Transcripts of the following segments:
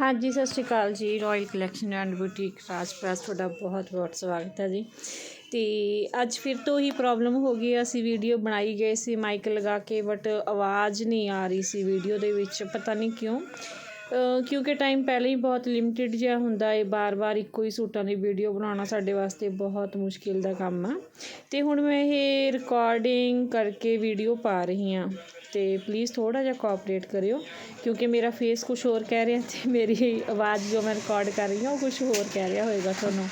ਹਾਂਜੀ, ਸਤਿ ਸ਼੍ਰੀ ਅਕਾਲ ਜੀ। Royal collection and boutique Raj press ਤੁਹਾਡਾ ਬਹੁਤ ਬਹੁਤ ਸਵਾਗਤ ਹੈ ਜੀ। ਤੇ ਅੱਜ ਫਿਰ ਤੋਂ ਹੀ ਪ੍ਰੋਬਲਮ ਹੋ ਗਈ ਅਸੀਂ ਵੀਡੀਓ ਬਣਾਈ ਗਏ ਸੀ ਮਾਈਕ ਲਗਾ ਕੇ ਬਟ ਆਵਾਜ਼ ਨਹੀਂ ਆ ਰਹੀ ਸੀ ਵੀਡੀਓ ਦੇ ਵਿੱਚ, ਪਤਾ ਨਹੀਂ ਕਿਉਂ। ਕਿਉਂਕਿ ਟਾਈਮ ਪਹਿਲਾਂ ਹੀ ਬਹੁਤ ਲਿਮਟਿਡ ਜਿਹਾ ਹੁੰਦਾ ਹੈ ਬਾਰ-ਬਾਰ ਇੱਕੋ ਹੀ ਸੂਟਾਂ ਦੀ ਵੀਡੀਓ ਬਣਾਉਣਾ ਸਾਡੇ ਵਾਸਤੇ ਬਹੁਤ ਮੁਸ਼ਕਿਲ ਦਾ ਕੰਮ ਆ। ਅਤੇ ਹੁਣ ਮੈਂ ਇਹ ਰਿਕਾਰਡਿੰਗ ਕਰਕੇ ਵੀਡੀਓ ਪਾ ਰਹੀ ਹਾਂ। ਅਤੇ ਪਲੀਜ਼ ਥੋੜ੍ਹਾ ਜਿਹਾ ਕੋਆਪਰੇਟ ਕਰਿਓ, ਕਿਉਂਕਿ ਮੇਰਾ ਫੇਸ ਕੁਝ ਹੋਰ ਕਹਿ ਰਿਹਾ ਅਤੇ ਮੇਰੀ ਆਵਾਜ਼ ਜੋ ਮੈਂ ਰਿਕਾਰਡ ਕਰ ਰਹੀ ਹਾਂ, ਉਹ ਕੁਝ ਹੋਰ ਕਹਿ ਰਿਹਾ ਹੋਏਗਾ ਤੁਹਾਨੂੰ।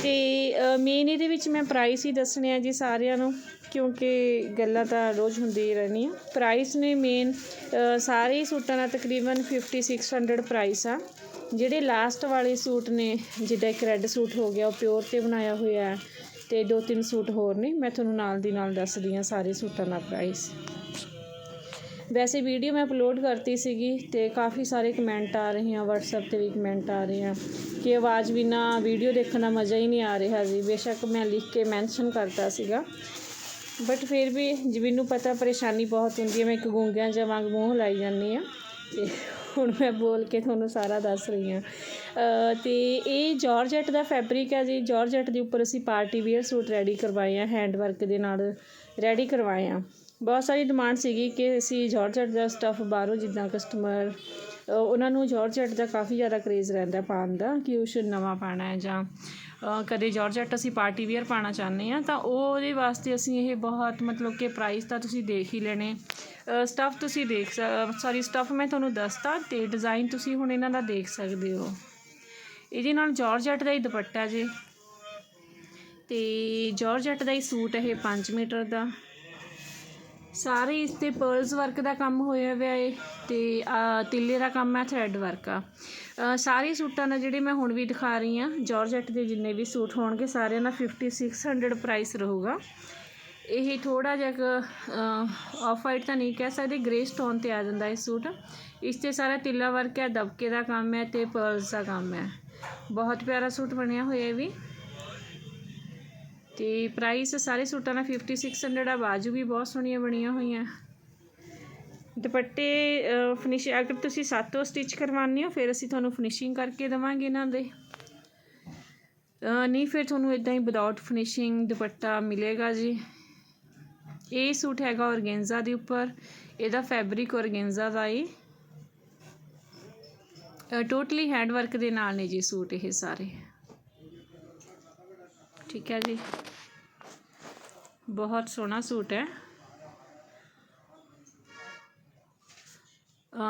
ਅਤੇ ਮੇਨ ਇਹਦੇ ਵਿੱਚ ਮੈਂ ਪ੍ਰਾਈਸ ਹੀ ਦੱਸਣੇ ਆ ਜੀ ਸਾਰਿਆਂ ਨੂੰ, ਕਿਉਂਕਿ ਗੱਲਾਂ ਤਾਂ ਰੋਜ਼ ਹੁੰਦੀ ਹੀ ਰਹਿਣੀਆਂ ਪ੍ਰਾਈਸ ਨੇ ਮੇਨ ਸਾਰੇ ਸੂਟਾਂ ਦਾ ਤਕਰੀਬਨ 5600 ਪ੍ਰਾਈਸ ਆ। ਜਿਹੜੇ ਲਾਸਟ ਵਾਲੇ ਸੂਟ ਨੇ, ਜਿੱਦਾਂ ਇੱਕ ਰੈੱਡ ਸੂਟ ਹੋ ਗਿਆ, ਉਹ ਪਿਓਰ ਤੇ ਬਣਾਇਆ ਹੋਇਆ ਹੈ, ਤੇ ਦੋ ਤਿੰਨ ਸੂਟ ਹੋਰ ਨੇ, ਮੈਂ ਤੁਹਾਨੂੰ ਨਾਲ ਦੀ ਨਾਲ ਦੱਸਦੀ ਹਾਂ ਸਾਰੇ ਸੂਟਾਂ ਦਾ ਪ੍ਰਾਈਸ ਵੈਸੇ ਵੀਡੀਓ ਮੈਂ ਅਪਲੋਡ ਕਰਤੀ ਸੀਗੀ ਤੇ ਕਾਫੀ ਸਾਰੇ ਕਮੈਂਟ ਆ ਰਹੇ ਆ, WhatsApp ਤੇ ਵੀ ਕਮੈਂਟ ਆ ਰਹੇ ਆ ਕਿ ਆਵਾਜ਼ ਬਿਨਾ ਵੀਡੀਓ ਦੇਖਣ ਦਾ ਮਜ਼ਾ ਹੀ ਨਹੀਂ ਆ ਰਿਹਾ ਜੀ। ਬੇਸ਼ੱਕ ਮੈਂ ਲਿਖ ਕੇ ਮੈਂਸ਼ਨ ਕਰਤਾ ਸੀਗਾ। ਬਟ ਫਿਰ ਵੀ ਜੀ, ਮੈਨੂੰ ਪਤਾ ਪਰੇਸ਼ਾਨੀ ਬਹੁਤ ਹੁੰਦੀ ਹੈ, ਮੈਂ ਇੱਕ ਗੂੰਗਿਆਂ ਜਿਹਾ ਵਾਂਗ ਮੂੰਹ ਲਾਈ ਜਾਂਦੀ ਆ ਤੇ ਹੁਣ ਮੈਂ ਬੋਲ ਕੇ ਤੁਹਾਨੂੰ ਸਾਰਾ ਦੱਸ ਰਹੀ ਹਾਂ। ਤੇ ਇਹ ਜਾਰਜਟ ਦਾ ਫੈਬਰਿਕ ਹੈ ਜੀ। ਜਾਰਜਟ ਦੇ ਉੱਪਰ ਅਸੀਂ ਪਾਰਟੀ ਵੇਅਰ ਸੂਟ ਰੈਡੀ ਕਰਵਾਏ ਆ ਹੈਂਡ ਵਰਕ ਦੇ ਨਾਲ ਰੈਡੀ ਕਰਵਾਏ ਆ। ਬਹੁਤ ਸਾਰੀ ਡਿਮਾਂਡ ਸੀਗੀ ਕਿ ਅਸੀਂ ਜਾਰਜਟ ਦਾ ਸਟੱਫ ਬਾਹਰੋਂ ਜਿੱਦਾਂ ਕਸਟਮਰ ਉਹਨਾਂ ਨੂੰ ਜਾਰਜਟ ਦਾ ਕਾਫੀ ਜ਼ਿਆਦਾ ਕਰੇਜ਼ ਰਹਿੰਦਾ ਪਾਉਣ ਦਾ ਕਿ ਕੁਛ ਨਵਾਂ ਪਾਉਣਾ ਹੈ ਜਾਂ ਕਦੇ ਜਾਰਜਟ ਅਸੀਂ ਪਾਰਟੀ ਵੇਅਰ ਪਾਉਣਾ ਚਾਹੁੰਦੇ ਆ ਤਾਂ ਉਹ ਉਹਦੇ ਵਾਸਤੇ ਅਸੀਂ ਇਹ ਬਹੁਤ ਮਤਲਬ ਕਿ ਪ੍ਰਾਈਸ ਤਾਂ ਤੁਸੀਂ ਦੇਖ ਹੀ ਲੈਣੇ। ਸਟੱਫ ਤੁਸੀਂ ਦੇਖ ਸੌਰੀ ਸਟੱਫ ਮੈਂ ਤੁਹਾਨੂੰ ਦੱਸਤਾ ਤੇ ਡਿਜ਼ਾਈਨ ਤੁਸੀਂ ਹੁਣ ਇਹਨਾਂ ਦਾ ਦੇਖ ਸਕਦੇ ਹੋ। ਇਹਦੇ ਨਾਲ ਜਾਰਜਟ ਦਾ ਹੀ ਦੁਪੱਟਾ ਜੀ। ਤੇ ਜੋਰਜੱਟ ਦਾ ਹੀ ਸੂਟ ਇਹ 5 ਮੀਟਰ ਦਾ। ਸਾਰੇ ਇਸ ਤੇ ਪਰਲਸ ਵਰਕ ਦਾ ਕੰਮ ਹੋਇਆ ਹੋਇਆ ਏ ਤੇ ਆਹ ਤਿੱਲੇ ਦਾ ਕੰਮ ਹੈ ਥਰੈਡ ਵਰਕ ਆ। ਸਾਰੇ ਸੂਟਾਂ ਦਾ ਜਿਹੜੇ ਮੈਂ ਹੁਣ ਵੀ ਦਿਖਾ ਰਹੀ ਹਾਂ ਜਾਰਜਟ ਦੇ ਜਿੰਨੇ ਵੀ ਸੂਟ ਹੋਣਗੇ, ਸਾਰਿਆਂ ਦਾ 5600 ਪ੍ਰਾਈਸ ਰਹੂਗਾ। ਇਹ ਥੋੜਾ ਜਿਹਾ ਆਫ ਵਾਈਟ ਤਾਂ ਨਹੀਂ ਕਹਿ ਸਕਦੇ ਗ੍ਰੇ ਸਟੋਨ ਤੇ ਆ ਜਾਂਦਾ ਇਹ ਸੂਟ। ਇਸ ਤੇ ਸਾਰਾ ਤਿੱਲਾ ਵਰਕ ਹੈ ਦਬਕੇ ਦਾ ਕੰਮ ਹੈ ਤੇ ਪਰਲਸ ਦਾ ਕੰਮ ਹੈ ਬਹੁਤ ਪਿਆਰਾ ਸੂਟ ਬਣਿਆ ਹੋਇਆ ਇਹ ਵੀ। ਤੇ ਪ੍ਰਾਈਸ ਸਾਰੇ ਸੂਟਾਂ ਦਾ 5600 ਆ, ਬਾਜੂ ਵੀ ਬਹੁਤ ਸੋਹਣੀਆਂ ਬਣੀਆਂ ਹੋਈਆਂ। ਦੁਪੱਟੇ ਫਿਨਿਸ਼ ਅਗਰ ਤੁਸੀਂ ਸਾਤੋਂ ਸਟਿਚ ਕਰਵਾਉਂਦੇ ਹੋ, ਫਿਰ ਅਸੀਂ ਤੁਹਾਨੂੰ ਫਿਨਿਸ਼ਿੰਗ ਕਰਕੇ ਦੇਵਾਂਗੇ ਇਹਨਾਂ ਦੇ। ਨਹੀਂ, ਫਿਰ ਤੁਹਾਨੂੰ ਇਦਾਂ ਹੀ ਵਿਦਆਊਟ ਫਿਨਿਸ਼ਿੰਗ ਦੁਪੱਟਾ ਮਿਲੇਗਾ ਜੀ। ਇਹ ਸੂਟ ਹੈਗਾ ਔਰਗੈਂਜ਼ਾ ਦੇ ਉੱਪਰ। ਇਹਦਾ ਫੈਬਰਿਕ ਔਰਗੈਂਜ਼ਾ ਦਾ ਏ। ਟੋਟਲੀ ਹੈਂਡ ਵਰਕ ਦੇ ਨਾਲ ਨੇ ਜੀ ਸੂਟ ਇਹ ਸਾਰੇ। ਠੀਕ ਹੈ ਜੀ। ਬਹੁਤ ਸੋਹਣਾ ਸੂਟ ਹੈ।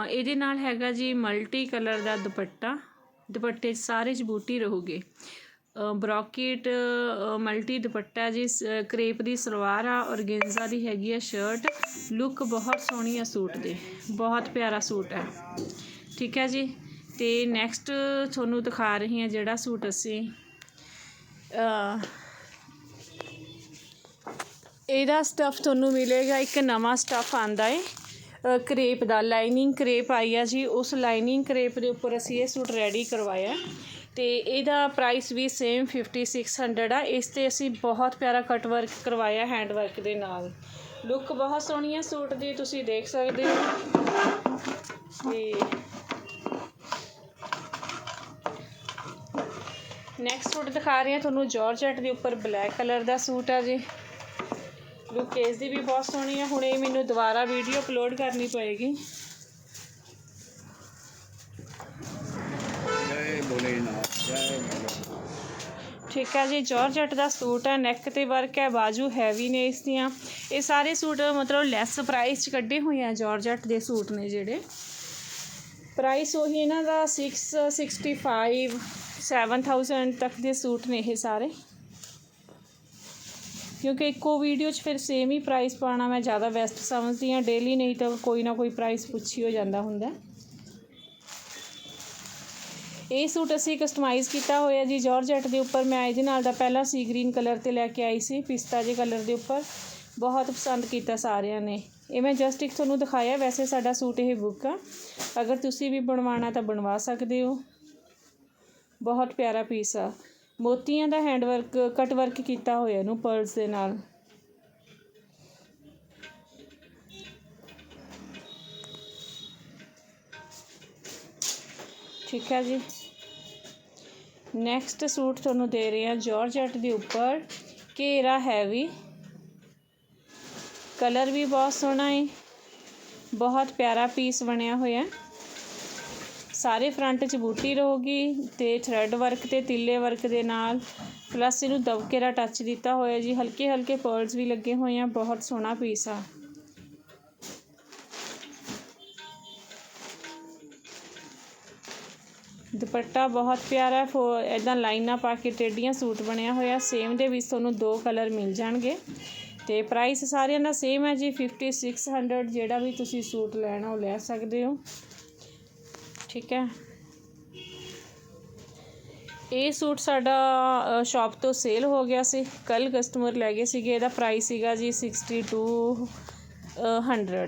ਇਹਦੇ ਨਾਲ ਹੈਗਾ ਜੀ ਮਲਟੀ ਕਲਰ ਦਾ ਦੁਪੱਟਾ। ਦੁਪੱਟੇ ਸਾਰੇ 'ਚ ਬੂਟੀ ਰਹੂਗੇ। ਬ੍ਰੋਕੇਟ ਮਲਟੀ ਦੁਪੱਟਾ ਜੀ, ਸ- ਕਰੇਪ ਦੀ ਸਲਵਾਰ ਆ ਔਰ ਗੇਂਜ਼ਾ ਦੀ ਹੈਗੀ ਆ ਸ਼ਰਟ ਲੁੱਕ ਬਹੁਤ ਸੋਹਣੀ ਆ ਸੂਟ ਦੇ। ਬਹੁਤ ਪਿਆਰਾ ਸੂਟ ਹੈ। ਠੀਕ ਹੈ ਜੀ। ਤੇ ਨੈਕਸਟ ਤੁਹਾਨੂੰ ਦਿਖਾ ਰਹੀ ਹਾਂ ਜਿਹੜਾ ਸੂਟ ਅਸੀਂ ਇਹਦਾ ਸਟੱਫ ਤੁਹਾਨੂੰ ਮਿਲੇਗਾ, ਇੱਕ ਨਵਾਂ ਸਟੱਫ ਆਉਂਦਾ ਏ। ਕਰੇਪ ਦਾ ਲਾਈਨਿੰਗ ਕਰੇਪ ਆਈ ਆ ਜੀ। ਉਸ ਲਾਈਨਿੰਗ ਕਰੇਪ ਦੇ ਉੱਪਰ ਅਸੀਂ ਇਹ ਸੂਟ ਰੈਡੀ ਕਰਵਾਇਆ। ਤੇ ਇਹਦਾ ਪ੍ਰਾਈਸ ਵੀ ਸੇਮ 5600 ਆ। ਇਸ ਤੇ ਅਸੀਂ ਬਹੁਤ ਪਿਆਰਾ ਕਟ ਵਰਕ ਕਰਵਾਇਆ ਹੈਂਡ ਵਰਕ ਦੇ ਨਾਲ। ਲੁੱਕ ਬਹੁਤ ਸੋਹਣੀ ਹੈ ਸੂਟ ਦੀ ਤੁਸੀਂ ਦੇਖ ਸਕਦੇ ਹੋ। ਤੇ ਨੈਕਸਟ ਸੂਟ ਦਿਖਾ ਰਹੇ ਹਾਂ। ਤੁਹਾਨੂੰ ਜਾਰਜਟ ਦੇ ਉੱਪਰ ਬਲੈਕ ਕਲਰ ਦਾ ਸੂਟ ਆ ਜੀ। ਲੁੱਕ ਇਸ ਦੀ ਵੀ ਬਹੁਤ ਸੋਹਣੀ ਆ ਹੁਣ ਇਹ ਮੈਨੂੰ ਦੁਬਾਰਾ ਵੀਡੀਓ ਅਪਲੋਡ ਕਰਨੀ ਪਏਗੀ। ਠੀਕ ਹੈ ਜੀ ਜਾਰਜਟ ਦਾ ਸੂਟ ਹੈ ਨੈਕ ਤੇ ਵਰਕ ਹੈ ਬਾਜੂ ਹੈਵੀ ਨੇ ਇਸ ਦੀਆਂ। ਇਹ ਸਾਰੇ ਸੂਟ ਮਤਲਬ ਲੈਸ ਪ੍ਰਾਈਸ 'ਚ ਕੱਢੇ ਹੋਏ ਆ ਜਾਰਜਟ ਦੇ ਸੂਟ ਨੇ ਜਿਹੜੇ। ਪ੍ਰਾਈਸ ਉਹੀ ਇਹਨਾਂ ਦਾ 665 7000 ਤੱਕ ਦੇ ਸੂਟ ਨੇ ਇਹ ਸਾਰੇ। ਕਿਉਂਕਿ ਇੱਕੋ ਵੀਡੀਓ 'ਚ ਫਿਰ ਸੇਮ ਹੀ ਪ੍ਰਾਈਸ ਪਾਣਾ ਮੈਂ ਜ਼ਿਆਦਾ ਬੈਸਟ ਸਮਝਦੀ ਹਾਂ ਡੇਲੀ ਨਹੀਂ ਤਾਂ ਕੋਈ ਨਾ ਕੋਈ ਪ੍ਰਾਈਸ ਪੁੱਛੀ ਹੋ ਜਾਂਦਾ ਹੁੰਦਾ। ਇਹ ਸੂਟ ਅਸੀਂ ਕਸਟਮਾਈਜ਼ ਕੀਤਾ ਹੋਇਆ ਜੀ ਜਾਰਜਟ ਦੇ ਉੱਪਰ ਮੈਂ ਇਹਦੇ ਨਾਲ ਦਾ ਪਹਿਲਾਂ ਸੀ ਗ੍ਰੀਨ ਕਲਰ ਤੇ ਲੈ ਕੇ ਆਈ ਸੀ, ਪਿਸਤਾ ਜੇ ਕਲਰ ਦੇ ਉੱਪਰ। ਬਹੁਤ ਪਸੰਦ ਕੀਤਾ ਸਾਰਿਆਂ ਨੇ। ਇਹ ਮੈਂ ਜਸਟ ਇੱਕ ਤੁਹਾਨੂੰ ਦਿਖਾਇਆ, ਵੈਸੇ ਸਾਡਾ ਸੂਟ ਇਹ ਬੁੱਕ ਆ। ਅਗਰ ਤੁਸੀਂ ਵੀ ਬਣਵਾਉਣਾ ਤਾਂ ਬਣਵਾ ਸਕਦੇ ਹੋ। ਬਹੁਤ ਪਿਆਰਾ ਪੀਸ ਆ। ਮੋਤੀਆਂ ਦਾ ਹੈਂਡ ਵਰਕ ਕਟ ਵਰਕ ਕੀਤਾ ਹੋਇਆ ਇਹਨੂੰ ਪਰਲਸ ਦੇ ਨਾਲ। ਠੀਕ ਹੈ ਜੀ। ਨੈਕਸਟ ਸੂਟ ਤੁਹਾਨੂੰ ਦੇ ਰਹੇ ਹਾਂ ਜਾਰਜਟ ਦੇ ਉੱਪਰ। ਘੇਰਾ ਹੈਵੀ ਕਲਰ ਵੀ ਬਹੁਤ ਸੋਹਣਾ ਹੈ। ਬਹੁਤ ਪਿਆਰਾ ਪੀਸ ਬਣਿਆ ਹੋਇਆ। ਹੈ ਸਾਰੇ ਫਰੰਟ 'ਚ ਬੂਟੀ ਰਹੂਗੀ ਤੇ ਥਰੈਡ ਵਰਕ ਤੇ ਤਿੱਲੇ ਵਰਕ ਦੇ ਨਾਲ। ਪਲੱਸ ਇਹਨੂੰ ਦਬਕੇ ਦਾ ਟੱਚ ਦਿੱਤਾ ਹੋਇਆ ਜੀ। ਹਲਕੇ ਹਲਕੇ ਪਰਲਸ ਵੀ ਲੱਗੇ ਹੋਏ ਆ। ਬਹੁਤ ਸੋਹਣਾ ਪੀਸ ਆ। ਦੁਪੱਟਾ ਬਹੁਤ ਪਿਆਰਾ ਫੋ ਇਦਾਂ ਲਾਈਨਾਂ ਪਾ ਕੇ ਟੇਡੀਆਂ ਸੂਟ ਬਣਿਆ ਹੋਇਆ। ਸੇਮ ਦੇ ਵਿੱਚ ਤੁਹਾਨੂੰ ਦੋ ਕਲਰ ਮਿਲ ਜਾਣਗੇ। ਤੇ ਪ੍ਰਾਈਸ ਸਾਰਿਆਂ ਦਾ ਸੇਮ ਹੈ ਜੀ। 5600 ਜਿਹੜਾ ਵੀ ਤੁਸੀਂ ਸੂਟ ਲੈਣਾ ਉਹ ਲੈ ਸਕਦੇ ਹੋ। ਠੀਕ ਹੈ। ਇਹ ਸੂਟ ਸਾਡਾ ਸ਼ਾਪ ਤੋਂ ਸੇਲ ਹੋ ਗਿਆ ਸੀ। ਕੱਲ ਕਸਟਮਰ ਲੈ ਗਏ ਸੀਗੇ। ਇਹਦਾ ਪ੍ਰਾਈਸ ਸੀਗਾ ਜੀ 62 100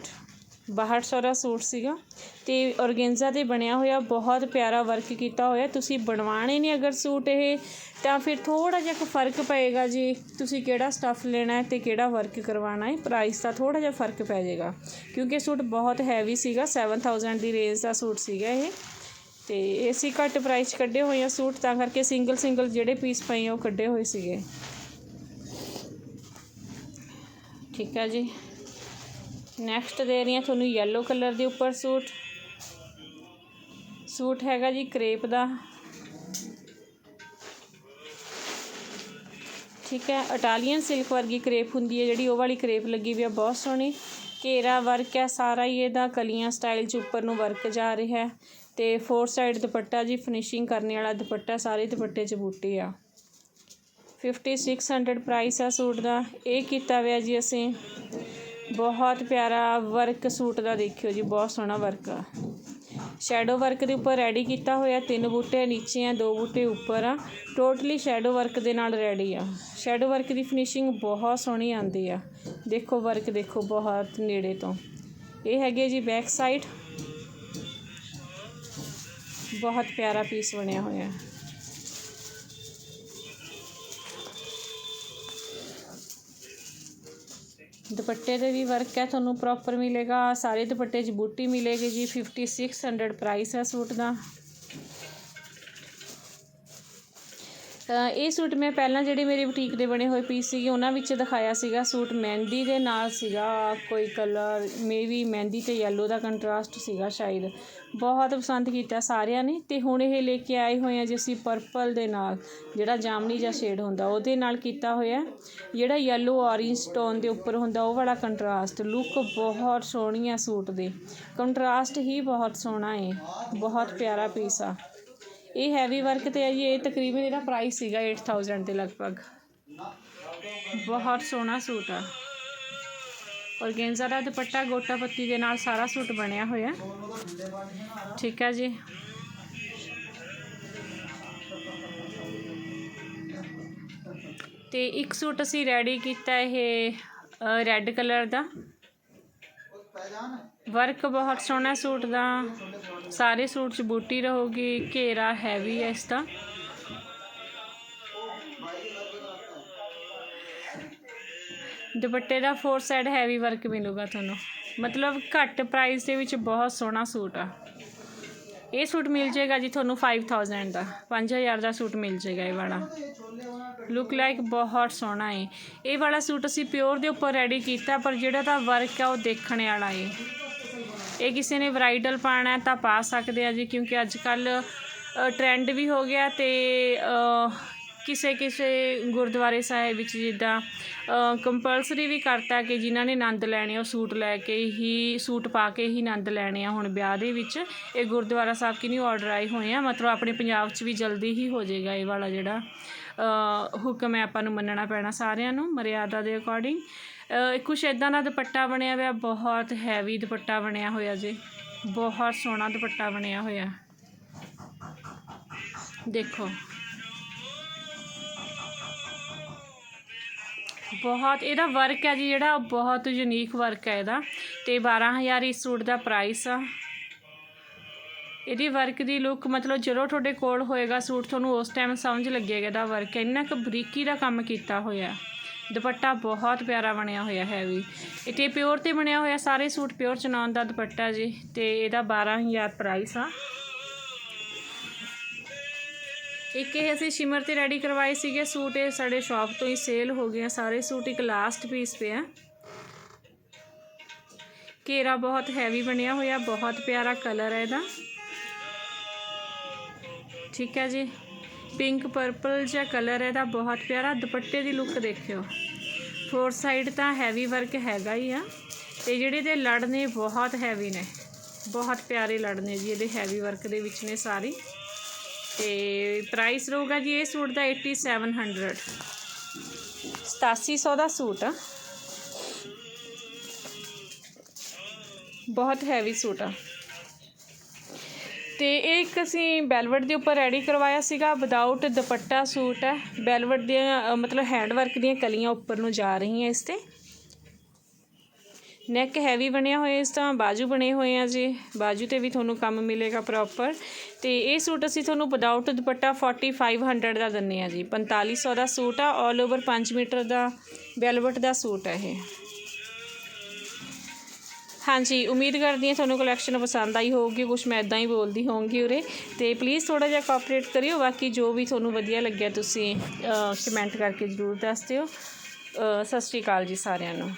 ਬਾਹਠ ਸੌ ਦਾ ਸੂਟ ਸੀਗਾ ਅਤੇ ਔਰਗੇਂਜ਼ਾ ਤੇ ਬਣਿਆ ਹੋਇਆ ਬਹੁਤ ਪਿਆਰਾ ਵਰਕ ਕੀਤਾ ਹੋਇਆ। ਤੁਸੀਂ ਬਣਵਾਉਣੇ ਨੇ ਅਗਰ ਸੂਟ ਇਹ, ਤਾਂ ਫਿਰ ਥੋੜ੍ਹਾ ਜਿਹਾ ਕੁ ਫ਼ਰਕ ਪਏਗਾ ਜੀ। ਤੁਸੀਂ ਕਿਹੜਾ ਸਟੱਫ ਲੈਣਾ ਹੈ ਤੇ ਕਿਹੜਾ ਵਰਕ ਕਰਵਾਉਣਾ ਹੈ ਪ੍ਰਾਈਸ ਦਾ ਥੋੜ੍ਹਾ ਜਿਹਾ ਫ਼ਰਕ ਪੈ ਜਾਏਗਾ। ਕਿਉਂਕਿ ਇਹ ਸੂਟ ਬਹੁਤ ਹੈਵੀ ਸੀਗਾ 7000 ਦੀ ਰੇਂਜ ਦਾ ਸੂਟ ਸੀਗਾ ਇਹ। ਅਤੇ ਅਸੀਂ ਘੱਟ ਪ੍ਰਾਈਸ 'ਚ ਕੱਢੇ ਹੋਏ ਆ ਸੂਟ, ਤਾਂ ਕਰਕੇ ਸਿੰਗਲ ਸਿੰਗਲ ਜਿਹੜੇ ਪੀਸ ਪਏ ਉਹ ਕੱਢੇ ਹੋਏ ਸੀਗੇ। ਠੀਕ ਹੈ ਜੀ। ਨੈਕਸਟ ਦੇ ਰਹੀ ਹਾਂ ਤੁਹਾਨੂੰ ਯੈਲੋ ਕਲਰ ਦੇ ਉੱਪਰ ਸੂਟ। ਸੂਟ ਹੈਗਾ ਜੀ ਕਰੇਪ ਦਾ। ਠੀਕ ਹੈ, ਇਟਾਲੀਅਨ ਸਿਲਕ ਵਰਗੀ ਕਰੇਪ ਹੁੰਦੀ ਹੈ ਜਿਹੜੀ, ਉਹ ਵਾਲੀ ਕਰੇਪ ਲੱਗੀ ਵੀ ਆ, ਬਹੁਤ ਸੋਹਣੀ। ਘੇਰਾ ਵਰਕ ਹੈ, ਸਾਰਾ ਹੀ ਇਹਦਾ ਕਲੀਆਂ ਸਟਾਈਲ 'ਚ ਉੱਪਰ ਨੂੰ ਵਰਕ ਜਾ ਰਿਹਾ ਹੈ। ਤੇ ਫੋਰ ਸਾਈਡ ਦੁਪੱਟਾ ਜੀ ਫਿਨਿਸ਼ਿੰਗ ਕਰਨ ਵਾਲਾ ਦੁਪੱਟਾ, ਸਾਰੇ ਦੁਪੱਟੇ 'ਚ ਬੂਟੀ ਆ। 5600 ਪ੍ਰਾਈਸ ਆ ਸੂਟ ਦਾ। ਇਹ ਕੀਤਾ ਹੋਇਆ ਜੀ ਅਸੀਂ। ਬਹੁਤ ਪਿਆਰਾ ਵਰਕ ਸੂਟ ਦਾ ਦੇਖਿਓ ਜੀ, ਬਹੁਤ ਸੋਹਣਾ ਵਰਕ ਆ। ਸ਼ੈਡੋ ਵਰਕ ਦੇ ਉੱਪਰ ਰੈਡੀ ਕੀਤਾ ਹੋਇਆ, ਤਿੰਨ ਬੂਟੇ ਨੀਚੇ ਆ, ਦੋ ਬੂਟੇ ਉੱਪਰ ਆ। ਟੋਟਲੀ ਸ਼ੈਡੋ ਵਰਕ ਦੇ ਨਾਲ ਰੈਡੀ ਆ। ਸ਼ੈਡੋ ਵਰਕ ਦੀ ਫਿਨਿਸ਼ਿੰਗ ਬਹੁਤ ਸੋਹਣੀ ਆਉਂਦੀ ਆ। ਦੇਖੋ ਵਰਕ ਦੇਖੋ, ਬਹੁਤ ਨੇੜੇ ਤੋਂ। ਇਹ ਹੈਗੇ ਜੀ ਬੈਕ ਸਾਈਡ ਬਹੁਤ ਪਿਆਰਾ ਪੀਸ ਬਣਿਆ ਹੋਇਆ। ਹੈ ਦੁਪੱਟੇ ਦੇ ਵੀ ਵਰਕ ਹੈ, ਤੁਹਾਨੂੰ ਪ੍ਰੋਪਰ ਮਿਲੇਗਾ। ਸਾਰੇ ਦੁਪੱਟੇ 'ਚ ਬੂਟੀ ਮਿਲੇਗੀ ਜੀ 5600 ਪ੍ਰਾਈਸ ਹੈ ਸੂਟ ਦਾ। ਤਾਂ ਇਹ ਸੂਟ ਮੈਂ ਪਹਿਲਾਂ ਜਿਹੜੇ ਮੇਰੇ ਬੁਟੀਕ ਦੇ ਬਣੇ ਹੋਏ ਪੀਸ ਸੀਗੇ, ਉਹਨਾਂ ਵਿੱਚ ਦਿਖਾਇਆ ਸੀਗਾ ਸੂਟ ਮਹਿੰਦੀ ਦੇ ਨਾਲ ਸੀਗਾ, ਕੋਈ ਕਲਰ ਮੇਬੀ ਮਹਿੰਦੀ ਤੇ ਯੈਲੋ ਦਾ ਕੰਟਰਾਸਟ ਸੀਗਾ ਸ਼ਾਇਦ। ਬਹੁਤ ਪਸੰਦ ਕੀਤਾ ਸਾਰਿਆਂ ਨੇ ਤੇ ਹੁਣ ਇਹ ਲੈ ਕੇ ਆਏ ਹੋਏ ਆ ਜੀ ਅਸੀਂ ਪਰਪਲ ਦੇ ਨਾਲ, ਜਿਹੜਾ ਜਾਮਨੀ ਜਾਂ ਸ਼ੇਡ ਹੁੰਦਾ, ਉਹਦੇ ਨਾਲ ਕੀਤਾ ਹੋਇਆ। ਜਿਹੜਾ ਯੈਲੋ ਔਰੇਂਜ ਸਟੋਨ ਦੇ ਉੱਪਰ ਹੁੰਦਾ, ਉਹ ਵਾਲਾ ਕੰਟਰਾਸਟ ਲੁੱਕ ਬਹੁਤ ਸੋਹਣੀ ਆ ਸੂਟ ਦੀ। ਕੰਟਰਾਸਟ ਹੀ ਬਹੁਤ ਸੋਹਣਾ ਹੈ ਬਹੁਤ ਪਿਆਰਾ ਪੀਸ ਆ। ਇਹ ਹੈਵੀ ਵਰਕ ਤੇ ਹੈ ਜੀ, ਇਹ ਤਕਰੀਬਨ ਇਹਦਾ ਪ੍ਰਾਈਸ ਸੀਗਾ 8000 ਦੇ ਲਗਭਗ। ਬਹੁਤ ਸੋਹਣਾ ਸੂਟ ਆ। ਔਰਗੇਂਜ਼ਾ ਦਾ ਦੁਪੱਟਾ ਗੋਟਾ ਪੱਤੀ ਦੇ ਨਾਲ ਸਾਰਾ ਸੂਟ ਬਣਿਆ ਹੋਇਆ। ਠੀਕ ਹੈ ਜੀ। ਤੇ ਇੱਕ ਸੂਟ ਅਸੀਂ ਰੈਡੀ ਕੀਤਾ ਇਹ ਰੈੱਡ ਕਲਰ ਦਾ। ਵਰਕ ਬਹੁਤ ਸੋਹਣਾ ਸੂਟ ਦਾ। ਸਾਰੇ ਸੂਟ 'ਚ ਬੂਟੀ ਰਹੂਗੀ, ਘੇਰਾ ਹੈਵੀ ਹੈ ਇਸ ਦਾ। ਦੁਪੱਟੇ ਦਾ ਫੋਰ ਸਾਈਡ ਹੈਵੀ ਵਰਕ ਮਿਲੂਗਾ ਤੁਹਾਨੂੰ। ਮਤਲਬ ਘੱਟ ਪ੍ਰਾਈਸ ਦੇ ਵਿੱਚ ਬਹੁਤ ਸੋਹਣਾ ਸੂਟ ਆ। ਇਹ ਸੂਟ ਮਿਲ ਜਾਏਗਾ ਜੀ ਤੁਹਾਨੂੰ 5000 ਦਾ। 5000 ਦਾ ਸੂਟ ਮਿਲ ਜਾਏਗਾ ਇਹ ਵਾਲਾ। ਲੁੱਕ ਲਾਈਕ ਬਹੁਤ ਸੋਹਣਾ ਹੈ ਇਹ ਵਾਲਾ ਸੂਟ ਅਸੀਂ ਪਿਓਰ ਦੇ ਉੱਪਰ ਰੈਡੀ ਕੀਤਾ, ਪਰ ਜਿਹੜਾ ਤਾਂ ਵਰਕ ਆ ਉਹ ਦੇਖਣ ਵਾਲਾ ਹੈ ਇਹ ਕਿਸੇ ਨੇ ਬ੍ਰਾਈਡਲ ਪਾਣਾ ਤਾਂ ਪਾ ਸਕਦੇ ਆ ਜੀ, ਕਿਉਂਕਿ ਅੱਜ ਕੱਲ ਟ੍ਰੈਂਡ ਵੀ ਹੋ ਗਿਆ ਤੇ ਕਿਸੇ ਕਿਸੇ ਗੁਰਦੁਆਰੇ ਸਾਹਿਬ ਵਿੱਚ ਜਿੱਦਾਂ ਕੰਪਲਸਰੀ ਵੀ ਕਰਤਾ ਕਿ ਜਿਨ੍ਹਾਂ ਨੇ ਆਨੰਦ ਲੈਣੇ ਉਹ ਸੂਟ ਲੈ ਕੇ ਹੀ, ਸੂਟ ਪਾ ਕੇ ਹੀ ਆਨੰਦ ਲੈਣੇ ਆ ਹੁਣ ਵਿਆਹ ਦੇ ਵਿੱਚ। ਇਹ ਗੁਰਦੁਆਰਾ ਸਾਹਿਬ ਕਿ ਨਹੀਂ ਆਰਡਰ ਆਏ ਹੋਏ ਆ, ਮਤਲਬ ਆਪਣੇ ਪੰਜਾਬ 'ਚ ਵੀ ਜਲਦੀ ਹੀ ਹੋ ਜਾਏਗਾ ਇਹ ਵਾਲਾ ਜਿਹੜਾ ਹੁਕਮ ਹੈ ਆਪਾਂ ਨੂੰ ਮੰਨਣਾ ਪੈਣਾ ਸਾਰਿਆਂ ਨੂੰ, ਮਰਿਆਦਾ ਦੇ ਅਕੋਰਡਿੰਗ ਕੁਛ ਇਦਾਂ ਦਾ ਦੁਪੱਟਾ ਬਣਿਆ ਹੋਇਆ, ਬਹੁਤ ਹੈਵੀ ਦੁਪੱਟਾ ਬਣਿਆ ਹੋਇਆ ਜੀ। ਬਹੁਤ ਸੋਹਣਾ ਦੁਪੱਟਾ ਬਣਿਆ ਹੋਇਆ। ਦੇਖੋ। ਬਹੁਤ, ਇਹਦਾ ਵਰਕ ਹੈ ਜੀ ਜਿਹੜਾ ਬਹੁਤ ਯੂਨੀਕ ਵਰਕ ਹੈ ਇਹਦਾ। ਤੇ 12000 ਇਸ ਸੂਟ ਦਾ ਪ੍ਰਾਈਸ ਆ। ਇਹਦੀ ਵਰਕ ਦੀ ਲੁੱਕ ਮਤਲਬ ਜਦੋਂ ਤੁਹਾਡੇ ਕੋਲ ਹੋਏਗਾ ਸੂਟ ਤੁਹਾਨੂੰ ਉਸ ਟਾਈਮ ਸਮਝ ਲੱਗੇਗਾ ਇਹਦਾ ਵਰਕ ਇੰਨਾ ਕੁ ਬਰੀਕੀ ਦਾ ਕੰਮ ਕੀਤਾ ਹੋਇਆ। ਦੁਪੱਟਾ ਬਹੁਤ ਪਿਆਰਾ ਬਣਿਆ ਹੋਇਆ ਹੈ ਵੀ। ਇਹ ਤੇ ਪਿਓਰ ਤੇ ਬਣਿਆ ਹੋਇਆ ਸਾਰੇ ਸੂਟ ਪਿਓਰ ਚਨਾਨ ਦਾ ਦੁਪੱਟਾ ਜੀ ਤੇ ਇਹਦਾ 12000 ਪ੍ਰਾਈਸ ਆ। ਇੱਕ ਇਹ ਅਸੀਂ ਸ਼ਿਮਰ ਤੇ ਰੈਡੀ ਕਰਵਾਏ ਸੀਗੇ। ਸੂਟ ਇਹ ਸਾਡੇ ਸ਼ਾਪ ਤੋਂ ਹੀ ਸੇਲ ਹੋ ਗਏ ਆ। ਸਾਰੇ ਸੂਟ ਇੱਕ ਲਾਸਟ ਪੀਸ ਪਿਆ ਘੇਰਾ ਬਹੁਤ ਹੈਵੀ ਬਣਿਆ ਹੋਇਆ, ਬਹੁਤ ਪਿਆਰਾ ਕਲਰ ਹੈ ਇਹਦਾ। ਠੀਕ ਹੈ ਜੀ। ਪਿੰਕ ਪਰਪਲ ਜਿਹਾ ਕਲਰ ਹੈ, ਇਹਦਾ ਬਹੁਤ ਪਿਆਰਾ ਦੁਪੱਟੇ ਦੀ ਲੁੱਕ ਦੇਖਿਓ। ਫੋਰ ਸਾਈਡ ਤਾਂ ਹੈਵੀ ਵਰਕ ਹੈਗਾ ਹੀ ਆ। ਤੇ ਜਿਹੜੇ ਇਹਦੇ ਲੜ ਬਹੁਤ ਹੈਵੀ ਨੇ। ਬਹੁਤ ਪਿਆਰੇ ਲੜ ਨੇ ਜੀ ਇਹਦੇ ਹੈਵੀ ਵਰਕ ਦੇ ਵਿੱਚ ਨੇ ਸਾਰੇ। ਤੇ ਪ੍ਰਾਈਸ ਰਹੂਗਾ ਜੀ ਇਹ ਸੂਟ ਦਾ 8700 8700 ਦਾ ਸੂਟ ਆ। ਬਹੁਤ ਹੈਵੀ ਸੂਟ ਆ। ਅਤੇ ਇਹ ਇੱਕ ਅਸੀਂ ਬੈਲਵਟ ਦੇ ਉੱਪਰ ਰੈਡੀ ਕਰਵਾਇਆ ਸੀਗਾ ਵਿਦਆਊਟ ਦੁਪੱਟਾ ਸੂਟ ਹੈ। ਬੈਲਵਟ ਦੀਆਂ ਮਤਲਬ ਹੈਂਡ ਵਰਕ ਦੀਆਂ ਕਲੀਆਂ ਉੱਪਰ ਨੂੰ ਜਾ ਰਹੀਆਂ ਇਸ ਤੇ। ਨੈਕ ਹੈਵੀ ਬਣਿਆ ਹੋਇਆ ਇਸ ਤਰ੍ਹਾਂ, ਬਾਜੂ ਬਣੇ ਹੋਏ ਆ ਜੀ। ਬਾਜੂ ਤੇ ਵੀ ਤੁਹਾਨੂੰ ਕੰਮ ਮਿਲੇਗਾ ਪ੍ਰੋਪਰ ਤੇ ਇਹ ਸੂਟ ਅਸੀਂ ਤੁਹਾਨੂੰ ਵਿਦਆਊਟ ਦੁਪੱਟਾ 4500 ਦਾ ਦਿੰਨੇ ਆ ਜੀ। 4500 ਦਾ ਸੂਟ ਆ 올 ਓਵਰ 5 ਮੀਟਰ ਦਾ ਵੈਲਵਟ ਦਾ ਸੂਟ ਹੈ ਇਹ। ਹਾਂਜੀ, ਉਮੀਦ ਕਰਦੀ ਹਾਂ ਤੁਹਾਨੂੰ ਕਲੈਕਸ਼ਨ ਪਸੰਦ ਆਈ ਹੋਊਗੀ ਕੁਝ ਮੈਂ ਇਦਾਂ ਹੀ ਬੋਲਦੀ ਹੋਵਾਂਗੀ ਉਰੇ। ਤੇ ਪਲੀਜ਼ ਥੋੜਾ ਜਿਹਾ ਕੋਆਪਰੇਟ ਕਰਿਓ, ਬਾਕੀ ਜੋ ਵੀ ਤੁਹਾਨੂੰ ਵਧੀਆ ਲੱਗਿਆ ਤੁਸੀਂ ਕਮੈਂਟ ਕਰਕੇ ਜ਼ਰੂਰ ਦੱਸ ਦਿਓ। ਸਤਿ ਸ਼੍ਰੀ ਅਕਾਲ ਜੀ ਸਾਰਿਆਂ ਨੂੰ।